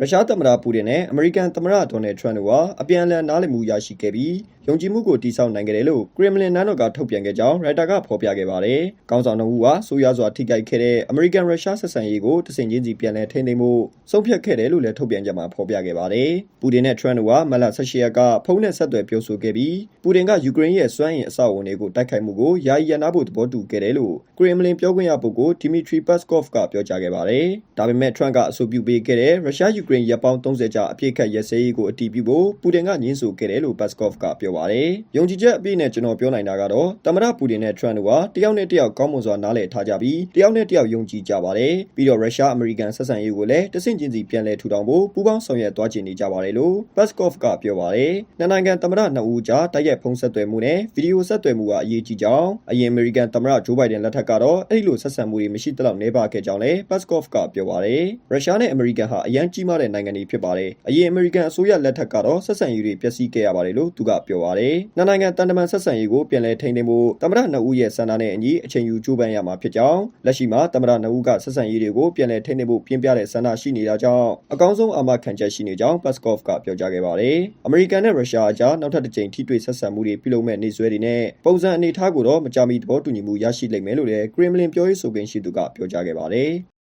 ရုရှားသမ္မတပူတင်နဲ့အမေရိကန်သမ္မတဒေါ်နယ်ထရန့်တို့ဟာအပြန်အလှန်နားလည်မှုရရှိခဲ့ပြီးယုံကြည်မှုကိုတည်ဆောက်နိုင်ခဲ့တယ်လို့ကရမလင်နန်းတော်ကထုတ်ပြန်ခဲ့ကြောင်းရိုက်တာကဖော်ပြခဲ့ပါတယ်။ကောင်းဆောင်တော်ဦးဟာဆိုးရွားစွာထိခိုက်ခဲ့တဲ့အမေရိကန်ရုရှားဆက်ဆံရေးကိုတဆင်ချင်းစီပြန်လည်ထိန်းသိမ်းမှုဆုံးဖြတ်ခဲ့တယ်လို့လည်းထုတ်ပြန်ကြမှာဖော်ပြခဲ့ပါတယ်။ပူတင်နဲ့ထရန့်တို့ဟာမလ18ရက်ကဖုန်းနဲ့ဆက်သွယ်ပြောဆိုခဲ့ပြီးပူတင်ကယူကရိန်းရဲ့စွမ်းအင်အဆောက်အအုံတွေကိုတိုက်ခိုက်မှုကိုယာယီရန်နာဖို့သဘောတူခဲ့တယ်လို့ကရမလင်ပြောခွင့်ရပုဂ္ဂိုလ်ဒီမီထရီပတ်စကော့ဖ်ကပြောကြားခဲ့ပါတယ်။ဒါပေမဲ့ထရန့်ကအဆိုပြုပေးခဲ့တဲ့ရုရှားယူကရိန်းရပ်ပေါင်း30ကြာအပြည့်ခတ်ရစဲရေးကိုအတည်ပြုဖို့ပူတင်ကညှင်းဆိုခဲ့တယ်လို့ပတ်စကော့ဖ်ကပြောပါတယ်။ယုံကြည်ချက်အပြည့်နဲ့ကျွန်တော်ပြောနိုင်တာကတော့သမ္မတပူတင်နဲ့ထရန့်တို့ဟာတယောက်နဲ့တယောက်ကောင်းမွန်စွာနားလည်ထားကြပြီးတယောက်နဲ့တယောက်ယုံကြည်ကြပါတယ်။ပြီးတော့ရုရှားအမေရိကန်ဆက်ဆံရေးကိုလည်းတဆင့်ချင်းစီပြန်လည်ထူထောင်ဖို့ပူးပေါင်းဆောင်ရွက်သွားချင်နေကြပါတယ်လို့ပတ်စကော့ဖ်ကပြောပါတယ်။နှစ်နိုင်ငံသမ္မတနှစ်ဦးကြားတိုက်ရိုက်ဖုန်းဆက်သွယ်မှုနဲ့ဗီဒီယိုဆက်သွယ်မှုကအရေးကြီးကြောင်းအရင်အမေရိကန်သမ္မတဂျိုးဘိုင်ဒန်လက်ထက်ကတော့အဲ့ဒီလိုဆက်ဆံမှုတွေမရှိသလောက်နှဲပါခဲ့ကြောင်းလည်းပတ်စကော့ဖ်ကပြောပါတယ်။ရုရှားနဲ့အမေရိကန်ဟာအရန်ကြီးမားတဲ့နိုင်ငံတွေဖြစ်ပါတယ်။အရင်အမေရိကန်အစိုးရလက်ထက်ကတော့ဆက်ဆံရေးတွေပျက်စီးခဲ့ရပါတယ်လို့သူကပြောပါတယ်။နှစ်နိုင်ငံတန်တမန်ဆက်ဆံရေးကိုပြန်လည်ထိန်းသိမ်းဖို့သမ္မတနှစ်ဦးရဲ့ဆန္ဒနဲ့အညီအချိန်ယူကြိုးပမ်းရမှာဖြစ်ကြောင်းလက်ရှိမှာသမ္မတနှစ်ဦးကဆက်ဆံရေးတွေကိုပြန်လည်ထိန်းသိမ်းဖို့ပြင်းပြတဲ့ဆန္ဒရှိနေတာကြောင့်အကောင်းဆုံးအာမခံချက်ရှိနေကြောင်းပတ်စကော့ဖ်ကပြောကြားခဲ့ပါတယ်။အမေရိကန်နဲ့ရုရှားအကြားနောက်ထပ်တစ်ကြိမ်ထိတွေ့ဆက်ဆံမှုတွေပြုလုပ်မဲ့နေဆွဲတွေနဲ့ပုံစံအနေအထားကိုတော့မကြမီသဘောတူညီမှုရရှိလိမ့်မယ်လို့လည်းကရမလင်ပြောရေးဆိုခွင့်ရှိသူကပြောကြားခဲ့ပါတယ်။